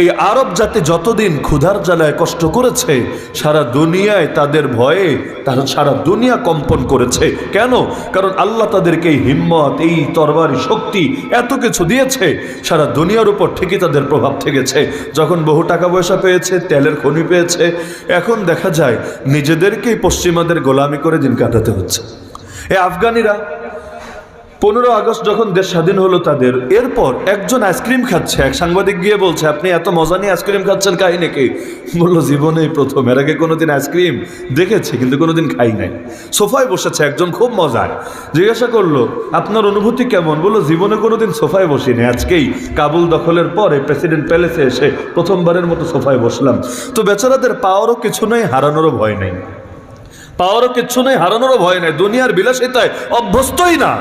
এই আরব জাতি যতদিন ক্ষুধার জ্বালায় কষ্ট করেছে, সারা দুনিয়ায় তাদের ভয়ে তারা সারা দুনিয়া কম্পন করেছে। কেন? কারণ আল্লাহ তাদেরকে এই হিম্মত, এই তরবারি শক্তি এত কিছু দিয়েছে, সারা দুনিয়ার উপর ঠিকই তাদের প্রভাব থেকেছে যখন বহু টাকা পয়সা পেয়েছে, তেলের খনি পেয়েছে, এখন দেখা যায় নিজেদেরকেই পশ্চিমাদের গোলামি করে দিন কাটাতে হচ্ছে। এ আফগানিরা পনেরো আগস্ট যখন দেশ স্বাধীন হলো তাদের, এরপর একজন আইসক্রিম খাচ্ছে, এক সাংবাদিক গিয়ে বলছে, আপনি এত মজা নিয়ে আইসক্রিম খাচ্ছেন কাহিনী কি বলল, জীবনেই প্রথম, এর আগে কোনোদিন আইসক্রিম দেখেছি, কিন্তু কোনোদিন খাই নাই। সোফায় বসেছে একজন খুব মজায় জিজ্ঞাসা করল, আপনার অনুভূতি কেমন? বলল, জীবনে কোনোদিন সোফায় বসিনি, আজকেই কাবুল দখলের পরে প্রেসিডেন্ট প্যালেসে এসে প্রথমবারের মতো সোফায় বসলাম। তো বেচারাদের পাওয়ারও কিছু নেই, হারানোরও ভয় নেই। পাওয়ারও কিচ্ছু নেই, হারানোরও ভয় নেই, দুনিয়ার বিলাসিতায় অভ্যস্তই না।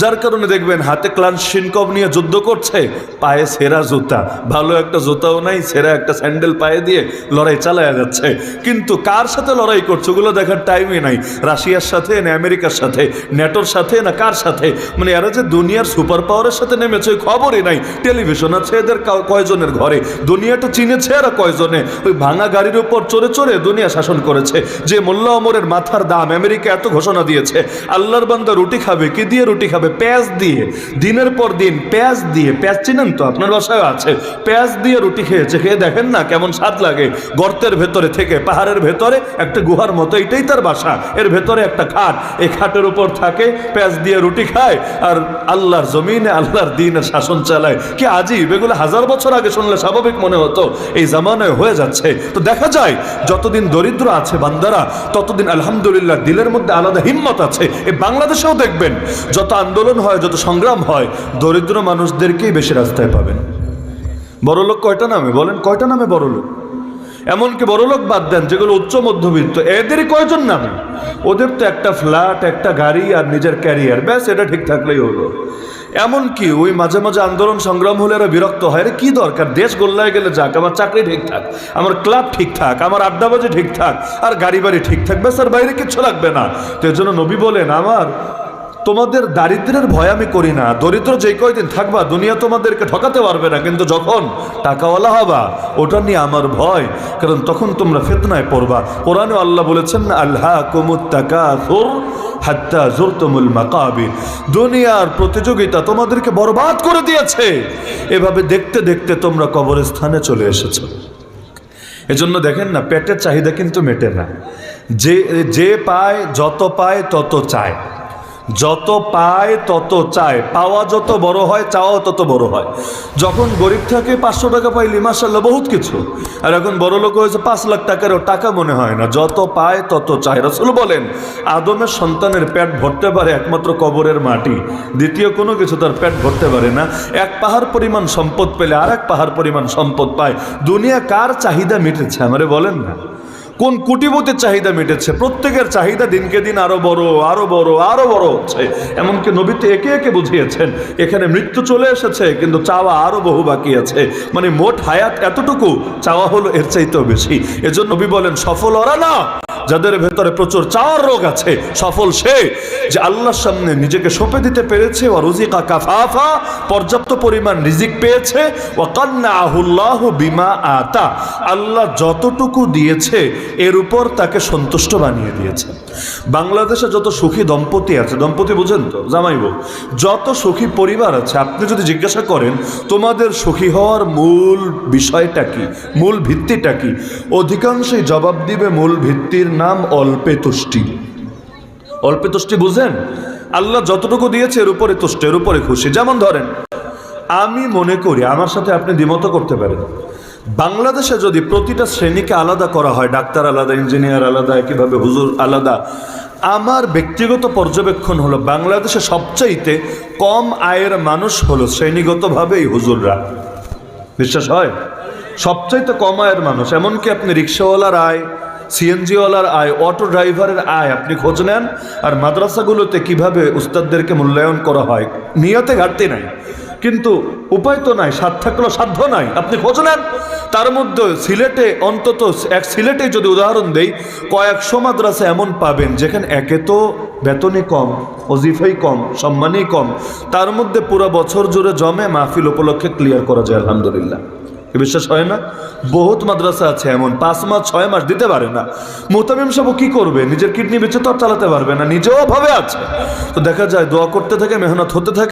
যার কারণে দেখবেন হাতে ক্লান শিনকব নিয়ে যুদ্ধ করছে, পায়ে সেরা জুতা, ভালো একটা জুতাও নাই, সেরা একটা স্যান্ডেল পায়ে দিয়ে লড়াই চালায় যাচ্ছে। কিন্তু কার সাথে লড়াই করছে ওগুলো দেখার টাইমই নাই। রাশিয়ার সাথে না আমেরিকার সাথে নেটোর সাথে না কার সাথে? মানে এরা যে দুনিয়ার সুপার পাওয়ারের সাথে নেমেছে খবরই নাই। টেলিভিশন আছে এদের কয়জনের ঘরে, দুনিয়াটা চিনেছে এরা কয়জনে? ওই ভাঙা গাড়ির উপর চড়ে চড়ে দুনিয়া শাসন করেছে। যে মোল্লা অমরের মাথার দাম। আমেরিকা এত ঘোষণা দিয়েছে, আল্লাহর বান্দা রুটি খাবে, কি দিয়ে রুটি খাবে? পেঁয়াজ দিয়ে। দিনের পর দিন পেঁয়াজ দিয়ে, পেঁয়াজ চিনেন তো? আপনার বাসায় আছে। পেঁয়াজ দিয়ে রুটি খেয়েছে, খেয়ে দেখেন না কেমন স্বাদ লাগে। গর্তের ভেতরে থেকে, পাহাড়ের ভেতরে একটা গুহার মতো এটাই তার বাসা। এর ভেতরে একটা খাট। এই খাটের উপর থাকে, পেঁয়াজ দিয়ে রুটি খায়, আর আল্লাহর জমিনে, আল্লাহর দিনের শাসন চালায়। কি আজীব, এগুলো হাজার বছর আগে শুনলে স্বাভাবিক মনে হতো। এই জামানায় হয়ে যাচ্ছে। তো দেখা যায়, যতদিন দরিদ্র আছে বান্দারা, ততদিন আলহামদুলিল্লাহ, দিলের মধ্যে আলাদা হিম্মত আছে। এই বাংলাদেশেও দেখবেন, যত আন্দোলন হয়, যত সংগ্রাম হয়, দরিদ্র মানুষদেরকেই বেশি রাস্তায় পাবেন। বড় লোক কয়টা নামে? বলেন, কয়টা নামে বড় লোক এমনকি বড়লোক বাদ দেন, যেগুলো উচ্চ মধ্যবিত্ত। এদেরই কয়জন নামে? ওদের তো একটা ফ্ল্যাট, একটা গাড়ি আর নিজের ক্যারিয়ার। ব্যাস, এটা ঠিক থাকলেই হলো। এমনকি ওই মাঝে মাঝে আন্দোলন সংগ্রাম হলে এরা বিরক্ত হয়। রে কি দরকার? দেশ গোল্লায় গেলে যাক, আমার চাকরি ঠিকঠাক আমার ক্লাব ঠিকঠাক আমার আড্ডাবাজি ঠিকঠাক আর গাড়ি বাড়ি ঠিক থাকবে স্যার বাইরে কিচ্ছু লাগবে না। তো এর জন্য নবী বলেন, আমার তোমাদের দারিদ্রের ভয় আমি করি না। দরিদ্র যে কয়দিন থাকবা, দুনিয়া তোমাদেরকে ঠকাতে পারবে না। কিন্তু যখন টাকাওয়ালা হবা, ওটা নিয়ে আমার ভয়। কারণ তখন তোমরা ফেতনায় পড়বা। কোরআনে আল্লাহ বলেছেন আল্লাহ কুমুত টাকা হাত্তা জোরতমুল মাকাবির দুনিয়ার প্রতিযোগিতা তোমাদেরকে বরবাদ করে দিয়েছে। এভাবে দেখতে দেখতে তোমরা কবরস্থানে চলে এসেছ। এজন্য দেখেন না, পেটের চাহিদা কিন্তু মেটে না। যে যে পায়, যত পায়, তত চায়। যত পায় তত চায়, পাওয়া যত বড় হয় চাওয়া তত বড় হয়। যখন গরিব থাকে, পাঁচশো টাকা পাইলি মাসাল্লাহ বহুত কিছু। আর এখন বড় লোক হয়েছে, পাঁচ লাখ টাকারও টাকা মনে হয় না। যত পায় তত চায়। রসুল বলেন, আদমের সন্তানের পেট ভরতে পারে একমাত্র কবরের মাটি। দ্বিতীয় কোনো কিছু তার পেট ভরতে পারে না। এক পাহাড় পরিমাণ সম্পদ পেলে আর এক পাহাড় পরিমাণ সম্পদ পায়। দুনিয়া কার চাহিদা মিটেছে আমারে বলেন না। কোন কুটিপতির চাহিদা মিটেছে? প্রত্যেকের চাহিদা দিনকে দিন আরও বড় আরও বড় আরও বড় হচ্ছে। এমনকি নবীতে একে একে বুঝিয়েছেন, এখানে মৃত্যু চলে এসেছে, কিন্তু চাওয়া আরও বহু বাকি আছে। মানে মোট হায়াত এতটুকু, চাওয়া হলো এর চাইতেও বেশি। এজন্য নবী বলেন, সফল ওরা না। যাদের ভেতরে প্রচুর চাওয়ার রোগ আছে, সফল সে যে আল্লাহর সামনে নিজেকে সঁপে দিতে পেরেছে ও রুজিকা কাফাফা, পর্যাপ্ত পরিমাণ রিজিক পেয়েছে ও কান্না আহুল্লাহ বিমা আতা। আল্লাহ যতটুকু দিয়েছে এর উপর তাকে সন্তুষ্ট বানিয়ে দিয়েছে। বাংলাদেশে যত সুখী দম্পতি আছে, দম্পতি বুঝেন তো জামাইব যত সুখী পরিবার আছে, আপনি যদি জিজ্ঞাসা করেন, তোমাদের সুখী হওয়ার মূল বিষয়টা কি? মূল ভিত্তিটা কি? অধিকাংশই জবাব দিবে মূল ভিত্তির নাম অল্পে তুষ্টি। অল্পে তুষ্টি বুঝেন? আল্লাহ যতটুকু দিয়েছে এর উপরে তুষ্ট, এর উপরে খুশি। যেমন ধরেন, আমি মনে করি, আমার সাথে আপনি দ্বিমত করতে পারেন। বাংলাদেশে যদি প্রতিটা শ্রেণীকে আলাদা করা হয়, ডাক্তার আলাদা, ইঞ্জিনিয়ার আলাদা, একইভাবে হুজুর আলাদা, আমার ব্যক্তিগত পর্যবেক্ষণ হলো বাংলাদেশে সবচাইতে কম আয়ের মানুষ হলো শ্রেণীগতভাবেই হুজুররা। বিশ্বাস হয়? সবচাইতে কম আয়ের মানুষ। এমনকি আপনি রিক্সাওয়ালার আয়, সিএনজিওয়ালার আয়, অটো ড্রাইভারের আয় আপনি খোঁজ নেন, আর মাদ্রাসাগুলোতে কীভাবে উস্তাদদেরকে মূল্যায়ন করা হয়, নিয়তে ঘাটতি নাই। কিন্তু উপায় তো নাই, সাধ্য থাকলেও সাধ্য নাই। আপনি খোঁজ নেন। তার মধ্যে সিলেটে অন্তত এক সিলেটে যদি উদাহরণ দেই, কয়েকশো মাদ্রাসা এমন পাবেন, যেখানে একে তো বেতনই কম, অজিফাই কম, সম্মানই কম। তার মধ্যে পুরো বছর জুড়ে জমে মাহফিল উপলক্ষে ক্লিয়ার করা যায়, আলহামদুলিল্লাহ। বিশ্বাস হয় না? বহুত মাদ্রাসা আছে এমন, পাঁচ মাস, ছয় মাস দিতে পারে না। মোতামিম সাহেব কি করবে? নিজের কিডনি বেঁচে তো চালাতে পারবে না, নিজেও ভাবে আছে। তো দেখা যায় দোয়া করতে থাকে, মেহনত হতে থাকে।